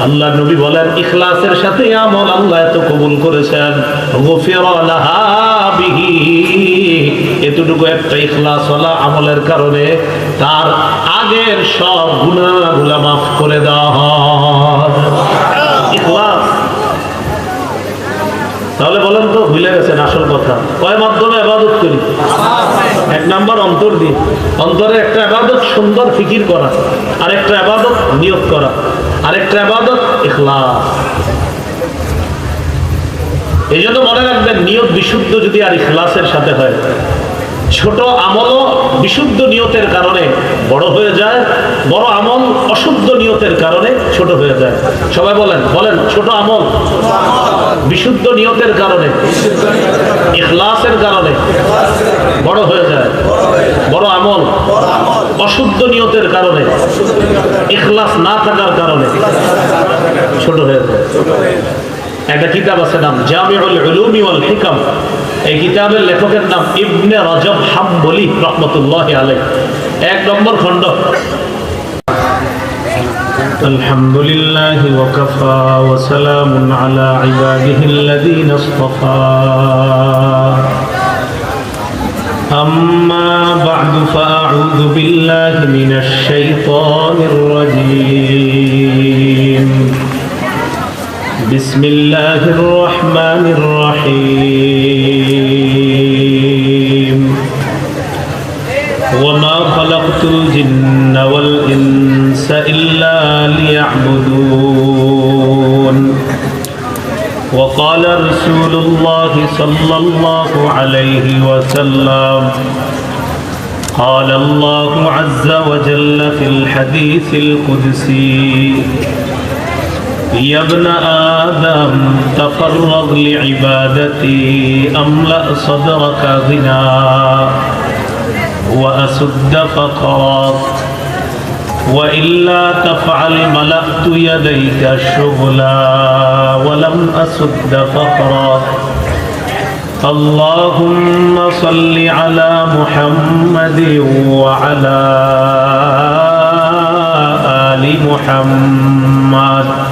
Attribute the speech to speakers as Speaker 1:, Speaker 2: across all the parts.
Speaker 1: আল্লাহ নবী বলেন, ইখলাসের সাথে আমল আল্লাহ এত কবুল করেছেন। এতটুকু একটা ইখলাস ওয়ালা আমলের কারণে তার আগের সব গুনাহগুলা মাফ করে দেওয়া হয়। তাহলে বলেন তো, ভুলে গেছেন আসল কথা। কয় মাধ্যমে আবাদত করি? এক নাম্বার অন্তর দিয়ে। অন্তরে একটা আবাদত সুন্দর ফিকির করা আর একটা আবাদত নিয়োগ করা। আর একটা আবাদত, ইখলাস। এই জন্য মনে রাখবেন, নিয়ত বিশুদ্ধ যদি আর ইখলাসের সাথে হয়। ছোট আমলও বিশুদ্ধ নিয়তের কারণে বড় হয়ে যায়, বড় আমল অশুদ্ধ নিয়তের কারণে ছোট হয়ে যায়। সবাই বলেন বলেন, ছোট আমল বিশুদ্ধ নিয়তের কারণে, ইখলাসের কারণে বড় হয়ে যায়, বড় আমল অশুদ্ধ নিয়তের কারণে, ইখলাস না থাকার কারণে ছোট হয়ে যায়। একটা কিতাব আছে নাম জামিউল উলুমি ওয়াল হিকাম এই কিতাবের লেখকের নাম ইবনে রজব হাম্বলি রহমতুল্লাহ আলাই এক নম্বর খণ্ড الحمد لله وكفى وسلام على عباده الذين اصطفى أما بعد فأعوذ بالله من الشيطان الرجيم بسم الله الرحمن الرحيم وما خلقت الجن والإنس إلا ليعبدون. وقال رسول الله صلى الله عليه وسلم. قال الله عز وجل في الحديث القدسي يا ابن آدم تفرغ لعبادتي أملأ صدرك غنى وأسد فقرك وإلا تفعل ملأت يديك شغلا ولم أسد فقرك اللهم صل على محمد وعلى آل محمد.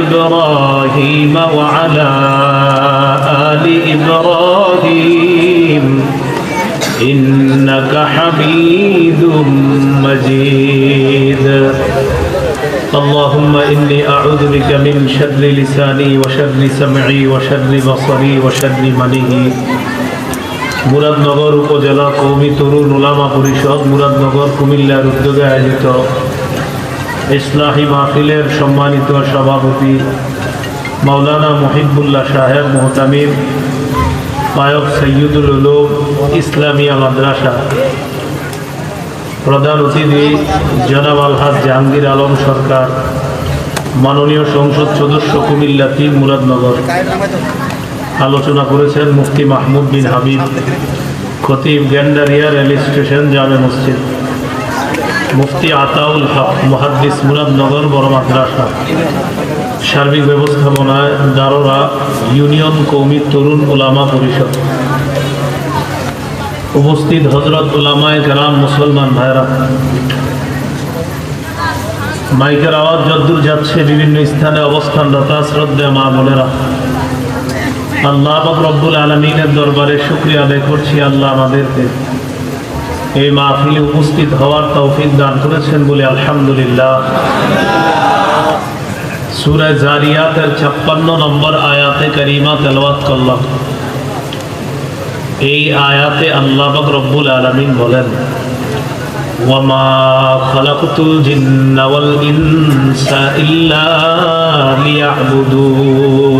Speaker 1: إبراهيم وعلى آل إبراهيم إنك حميد مجيد اللهم إني أعوذ بك من شر لساني وشر سمعي وشر بصري وشر مني মুরাদনগর উপজেলা কৌমি তরুণ ওলামা পরিষদ মুরাদনগর কুমিল্লার উদ্যোগে আয়োজিত ইসলাহী মাহফিলের সম্মানিত সভাপতি মাওলানা মহিবুল্লাহ সাহেব মোহতামিম, পায়ক সৈয়দুল উলুম, ইসলামিয়া মাদ্রাসা। প্রধান অতিথি জনাব আলহাজ জাহাঙ্গীর আলম সরকার, মাননীয় সংসদ সদস্য কুমিল্লা তিন মুরাদনগর। আলোচনা করেছেন মুফতি মাহমুদ বিন হাবিব, খতিব গ্যান্ডারিয়া রেল স্টেশন জামে মসজিদ। মুফতি আতাউল হক, মহাদ্দিস মুরাদনগর, বড় মাদ্রাসা। সার্বিক ব্যবস্থাপনায় দারোরা ইউনিয়ন কৌমি তরুণ ওলামা পরিষদ। উপস্থিত হজরত ওলামায় গ্রাম মুসলমান ভাইরা মাইকের আওয়াজ যদ্দূর যাচ্ছে, বিভিন্ন স্থানে অবস্থানরত শ্রদ্ধা মা বোনেরা। আল্লাহ রব্বুল আলমিনের দরবারে শুক্রিয়া আদায় করছি, আল্লাহ আমাদেরকে এই মাহফিলে উপস্থিত হওয়ার তৌফিক দান করেছেন বলে আলহামদুলিল্লাহ। সুরায় জারিয়াতের ছাপ্পান্ন নম্বর আয়াতে করিমা তেলওয়াত করলাম। এই আয়াতে আল্লাহ রব্বুল আলামিন বলেন খালাকতুল জিন্না ওয়াল ইনসা ইল্লা লিয়াবুদুন।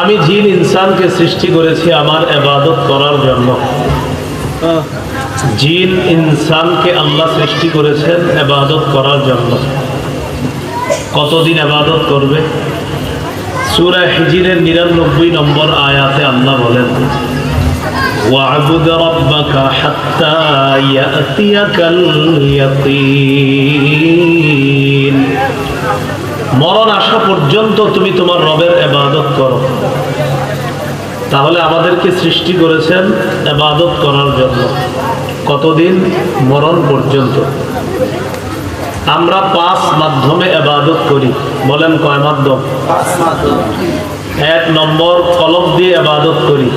Speaker 1: আমি জিন ইনসানকে সৃষ্টি করেছি আমার এবাদত করার জন্য জিন ইনসানকে আল্লাহ সৃষ্টি করেছেন এবাদত করার জন্য কতদিন এবাদত করবে সুরা হিজিরের নিরানব্বই নম্বর আয়াতে আল্লাহ বলেন وَاعْبُدْ رَبَّكَ حَتَّى يَأْتِيَكَ الْيَقِينُ মরণ আসা পর্যন্ত তুমি তোমার রবের এবাদত করো তাহলে আমাদেরকে সৃষ্টি করেছেন এবাদত করার জন্য। কতদিন? মরণ পর্যন্ত। আমরা পাঁচ মাধ্যমে এবাদত করি। বলেন কয় মাধ্যম? এক নম্বর কলম দিয়ে এবাদত করি।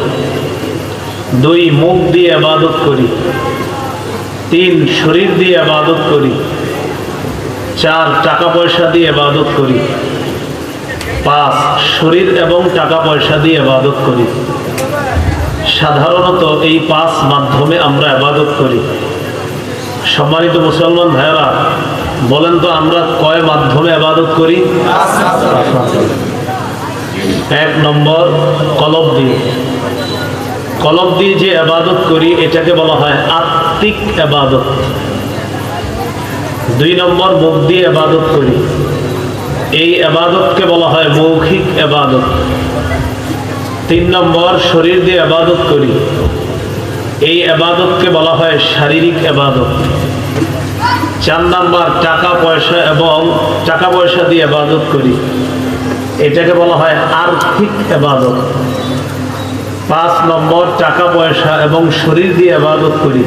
Speaker 1: দুই, মুখ দিয়ে এবাদত করি। তিন, শরীর দিয়ে এবাদত করি। চার, টাকা পয়সা দিয়ে এবাদত করি। পাঁচ শরীর এবং টাকা পয়সা দিয়ে এবাদত করি। সাধারণত এই পাঁচ মাধ্যমে আমরা এবাদত করি। সম্মানিত মুসলমান ভাইয়েরা, বলেন তো আমরা কয় মাধ্যমে আবাদত করি? এক নম্বর কলব দিয়ে। কলব দিয়ে যে আবাদত করি, এটাকে বলা হয় আত্মিক আবাদত দুই নম্বর, মুখ দিয়ে আবাদত করি। এই আবাদতকে বলা হয় মৌখিক আবাদত তিন নম্বর, শরীর দিয়ে আবাদত করি। এই আবাদতকে বলা হয় শারীরিক আবাদত চার নাম্বার, টাকা পয়সা এবং টাকা পয়সা দিয়ে আবাদত করি। এটাকে বলা হয় আর্থিক আবাদত পাঁচ নম্বর, টাকা পয়সা এবং শরীর দিয়ে আবাদত করি।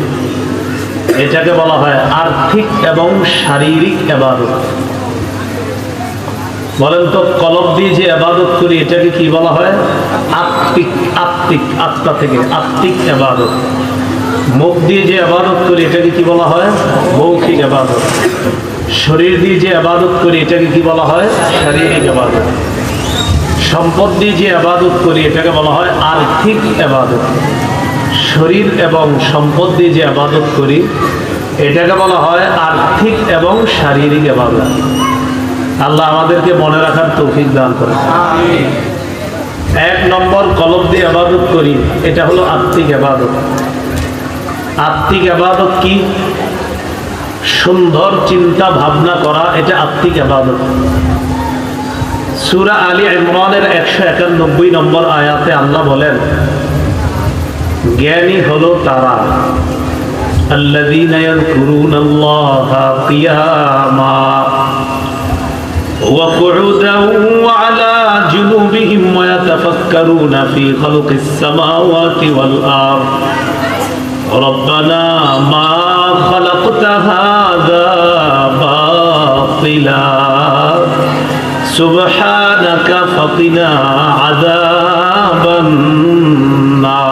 Speaker 1: এটাকে বলা হয় আর্থিক এবং শারীরিক আবাদত বলেন তো কলব দিয়ে যে আবাদত করি, এটাকে কি বলা হয়? আত্মিক আত্মিক, আত্মা থেকে, আত্মিক আবাদত মুখ দিয়ে যে আবাদত করি, এটাকে কি বলা হয়? মৌখিক আবাদত শরীর দিয়ে যে আবাদত করি, এটাকে কি বলা হয়? শারীরিক আবাদত সম্পদ দিয়ে যে আবাদত করি, এটাকে বলা হয় আর্থিক আবাদত শরীর এবং সম্পদ দিয়ে যে আবাদত করি, এটাকে বলা হয় আর্থিক এবং শারীরিক আবাদত আল্লাহ আমাদেরকে মনে রাখার তৌফিক দান করে এক নম্বর কলব দিয়ে আবাদত করি এটা হলো আত্মিক আবাদত আত্মিক আবাদত কি সুন্দর চিন্তা ভাবনা করা এটা আত্মিক আবাদত সুরা আলী ইমরানের একশো একানব্বই নম্বর আয়াতে আল্লাহ বলেন জ্ঞানী হলো তারা الذين يذكرون الله قياما وقعودا وعلى جنوبهم ويتفكرون في خلق السماوات والأرض ربنا ما خلقت هذا باطلا سبحانك فقنا عذاب النار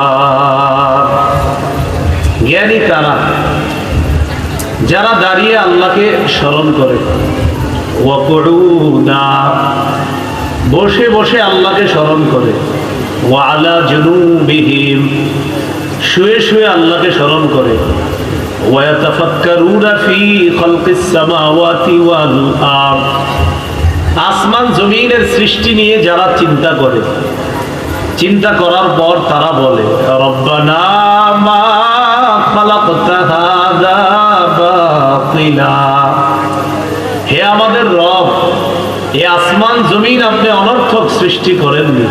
Speaker 1: জ্ঞানী তারা যারা দাঁড়িয়ে আল্লাহকে স্মরণ করে ওয়াকুদা বসে বসে আল্লাহকে স্মরণ করে। ওয়ালা জুনুবিহিম শুয়ে শুয়ে আল্লাহকে স্মরণ করে। আসমান জমিনের সৃষ্টি নিয়ে যারা চিন্তা করে, চিন্তা করার পর তারা বলে, রব্বানা মা খালাকতা হাযা হে আমাদের রব, এ আসমান জমিন আপনি অনর্থক সৃষ্টি করেননি।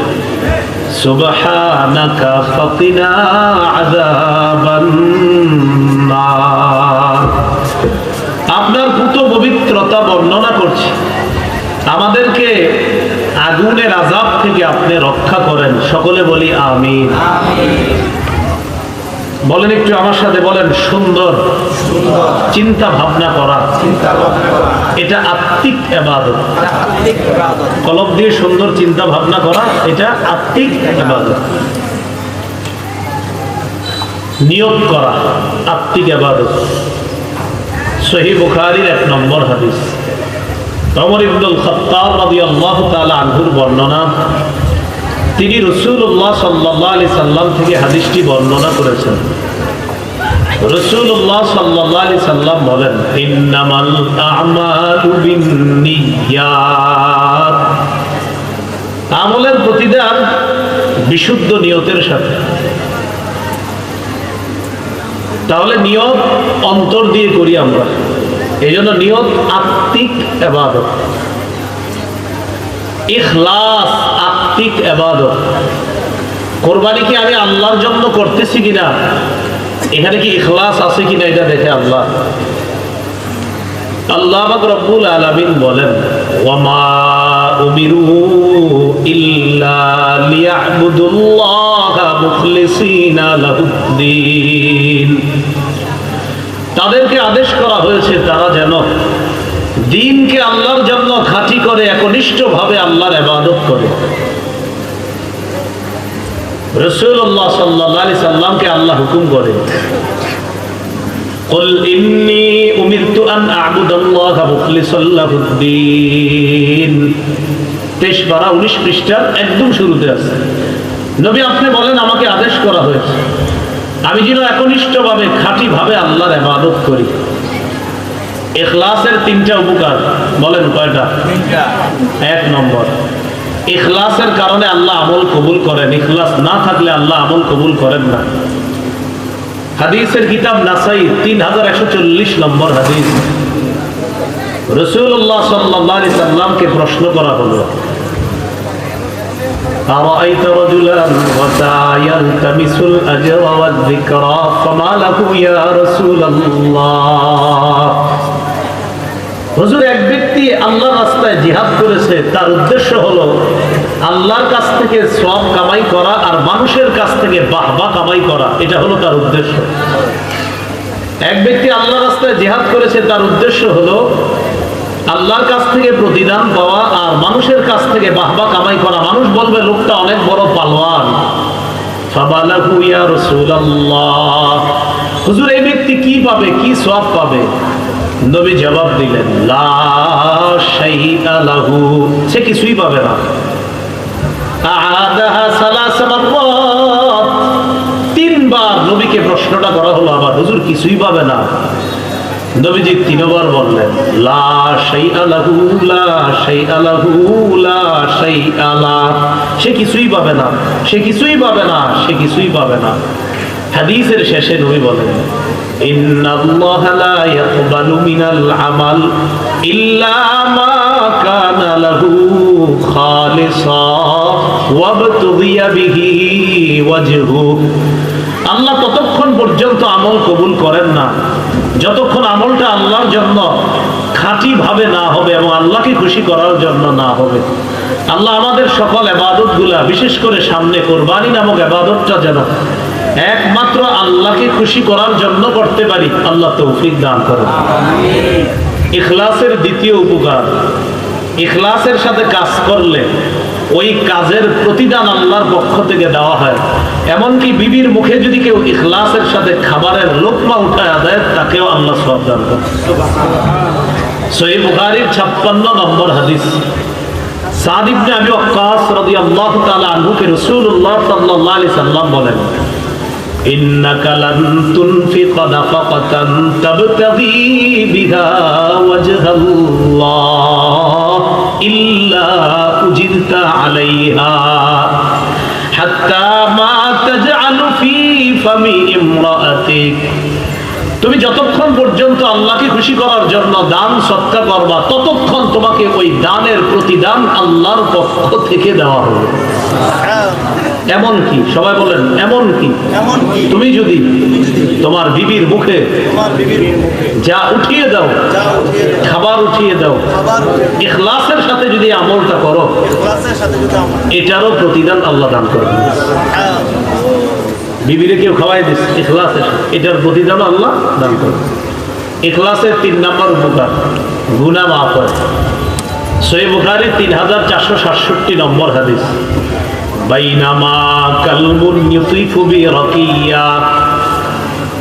Speaker 1: আপনার পুত পবিত্রতা বর্ণনা করছি। আমাদেরকে আগুনের আজাব থেকে আপনি রক্ষা করেন। সকলে বলি আমিন। বলেন একটু আমার সাথে বলেন, সুন্দর চিন্তা ভাবনা করা। এটা আত্মিক এবাদত। কলব দিয়ে সুন্দর চিন্তা ভাবনা করা, এটা আত্মিক এবাদত। নিয়োগ করা, আত্মিক এবাদত। সহি বুখারির এক নম্বর হাদিস। ওমর ইবনুল খাত্তাব রাদিয়াল্লাহু তাআলা আনহুর বর্ণনা তিনি রসুল্লাহ সাল্লাহ আলি সাল্লাম থেকে হাদিসটি বর্ণনা করেছেন। রসুল্লাহ সাল্লাহ আলি সাল্লাম বলেন আমলের প্রতিদান বিশুদ্ধ নিয়তের সাথে। তাহলে নিয়ত অন্তর দিয়ে করি আমরা। এই জন্য নিয়ত আত্মিক এবাদত। ইখলাস আত্মিক এবাদত। কোরবানি কি আমি আল্লাহর জন্য করতেছি কিনা? এখানে কি ইখলাস আছে কিনা এটা দেখে আল্লাহ। আল্লাহ রব্বুল আলামিন বলেন তাদেরকে আদেশ করা হয়েছে, তারা যেন দিনকে আল্লাহর জন্য খাঁটি করে একনিষ্ঠভাবে আল্লাহর ইবাদত করে রসুল্লাহ সাল্লাহ আলি সাল্লামকে আল্লাহ হুকুম করে قل إني أمرت أن أعبد الله مخلصا له الدين তেইশ পারা উনিশ পৃষ্ঠার একদম শুরুতে আছে নবী আপনি বলেন আমাকে আদেশ করা হয়েছে আমি যেন একনিষ্ঠভাবে খাঁটিভাবে আল্লাহর ইবাদত করি ইখলাসের তিনটা উপকার বলেন কয়টা এক নম্বর ইখলাসের কারণে আল্লাহ আমল কবুল করেন ইখলাস না থাকলে আল্লাহ আমল কবুল করেন না হাদিসের কিতাব নাসাই তিন হাজার একশো চল্লিশ নম্বর হাদিস রসুল্লাহ সাল্লাহ সাল্লামকে প্রশ্ন করা হলো أرأيت رجلا وسعى يلتمس الأجر والذكرى فما له يا رسول الله হুজুর, এক ব্যক্তি আল্লাহর রাস্তায় জিহাদ করেছে, তার উদ্দেশ্য হলো আল্লাহর কাছ থেকে সব কামাই করা আর মানুষের কাছ থেকে বাহবা কামাই করা, এটা হলো তার উদ্দেশ্য। এক ব্যক্তি আল্লাহ রাস্তায় জিহাদ করেছে, তার উদ্দেশ্য হলো আল্লাহর কাছ থেকে প্রতিদান পাওয়া আর মানুষের কাছ থেকে বাহবা কামাই করা। মানুষ বলবে, লোকটা অনেক বড় পালোয়ান। ফাবালাহু ইয়া রাসূলুল্লাহ। হুজুর, এই ব্যক্তি কি পাবে? কি সব পাবে? নবী জবাব দিলেন লাহু। সে কিছুই পাবে না। তিনবার নবীকে প্রশ্নটা করা হলো, আবার হুজুর কিছুই পাবে না। নবীজি তিনবার বললেন, লা শাইআ লাহু, লা শাইআ লাহু, লা শাইআ লা। সে কিছুই পাবে না। সে কিছুই পাবে না, সে কিছুই পাবে না। হাদিসের শেষে নবী বলেন আল্লাহ ততক্ষণ পর্যন্ত আমল কবুল করেন না। যতক্ষণ আমলটা আল্লাহর জন্য খাঁটি ভাবে না হবে এবং আল্লাহকে খুশি করার জন্য না হবে। আল্লাহ আমাদের সকল আবাদত বিশেষ করে সামনে কোরবানি নামক আবাদতটা যেন একমাত্র আল্লাহকে খুশি করার জন্য করতে পারি। আল্লাহ তৌফিক দান করেন। ইখলাসের দ্বিতীয় উপকার। ইখলাসের সাথে কাজ করলে ওই কাজের প্রতিদান আল্লাহর পক্ষ থেকে দেওয়া হয়। এমনকি বিবির মুখে যদি কেউ ইখলাসের সাথে খাবারের লোকমা উঠায় দেয় তাকেও আল্লাহ সব দান করে সহি বুখারীর ছাপ্পান্ন নম্বর হাদিস। সাদ ইবনে আবি ওয়াক্কাস রাদিয়াল্লাহু তাআলা আনহুকে রাসূলুল্লাহ সাল্লাল্লাহু আলাইহি সাল্লাম বলেন إنك لن تنفق نفقة تبتغي بها وجه الله إلا أجرت عليها حتى ما تجعل في فم امرأتك তুমি যতক্ষণ পর্যন্ত আল্লাহকে খুশি করার জন্য দান সৎকা করবা ততক্ষণ তোমাকে ওই দানের প্রতিদান আল্লাহর পক্ষ থেকে দেওয়া হবে এমন কি? সবাই বলেন এমন কি?
Speaker 2: এমন
Speaker 1: তুমি যদি তোমার বিবির মুখে যা উঠিয়ে দাও খাবার উঠিয়ে দাও ইখলাসের সাথে যদি আমলটা করো এটারও প্রতিদান আল্লাহ দান করবে
Speaker 2: হ্যাঁ,
Speaker 1: বিবিরে কেউ খাওয়াই দিস ইখলাসের। এটার প্রতিদান আল্লাহ দান করবে ইখলাসের তিন নম্বর উপকার গুনা মাফ হয়। সই বুখারি তিন হাজার চারশো সাতষট্টি নম্বর হাদিস। বাইনামা কালবুন ইউতিফু বিরাকিয়া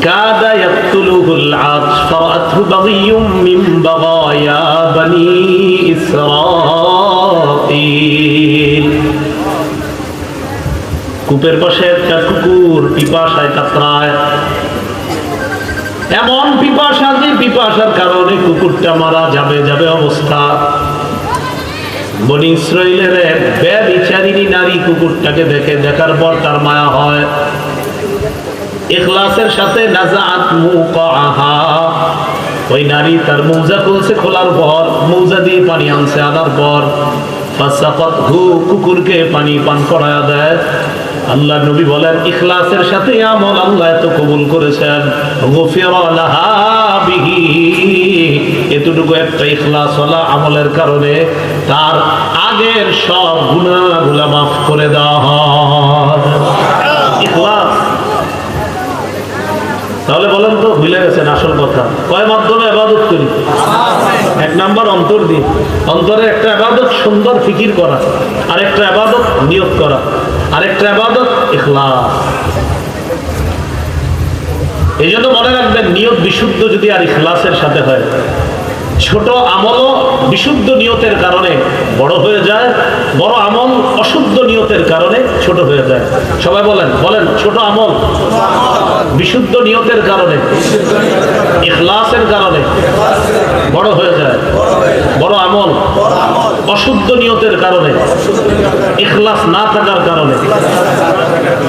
Speaker 1: كاد يقتله العطش فرأته بغي من بغايا بني إسرائيل কূপের পাশে একটা কুকুর পিপাসায় কাতরায় এমন পিপাসা যে পিপাসার কারণে কুকুরটা মারা যাবে যাবে অবস্থা বনি ইসরায়েলের এক ব্যবিচারিণী নারী কুকুরটাকে দেখে দেখার পর তার মায়া হয়। ইখলাসের সাথে নাজাত মুকাহা ওই নারী তার মৌজা খুলছে খোলার পর, মৌজা দিয়ে পানি আনছে আনার পর। কুকুরকে পানি পান করায়া দেয়। আল্লাহ নবী বলেন, ইখলাসের সাথে আমল আল্লাহ এত কবুল করেছেন। এতটুকু একটা ইখলাস ওয়ালা আমলের কারণে তার আগের সব গুনাহগুলা মাফ করে দেওয়া হয়। তাহলে বলেন তো, ভুলে গেছেন আসল কথা। কয় মাধ্যমে আবাদত করি? এক নাম্বার অন্তর দিন অন্তরে একটা আবাদত, সুন্দর ফিকির করা। আর একটা আবাদত নিয়োগ করা। আর একটা আবাদত, ইখলাস। এই জন্য মনে রাখবেন, নিয়ত বিশুদ্ধ যদি আর ইখলাসের সাথে হয়। ছোট আমলও বিশুদ্ধ নিয়তের কারণে বড় হয়ে যায়, বড় আমল অশুদ্ধ নিয়তের কারণে ছোট হয়ে যায়। সবাই বলেন বলেন, ছোট আমল। বিশুদ্ধ নিয়তের কারণে, ইখলাসের কারণে বড় হয়ে যায়। বড় আমল। অশুদ্ধ নিয়তের কারণে, ইখলাস না থাকার কারণে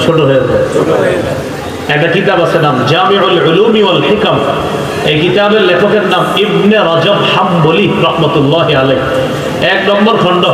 Speaker 1: ছোট হয়ে যায়। একটা কিতাব আছে নাম জামিউল উলুমি ওয়াল হিকাম। এই কিতাবের লেখকের নাম ইবনে রজব হাম্বলি রহমতুল্লাহ আলাই এক নম্বর খণ্ড।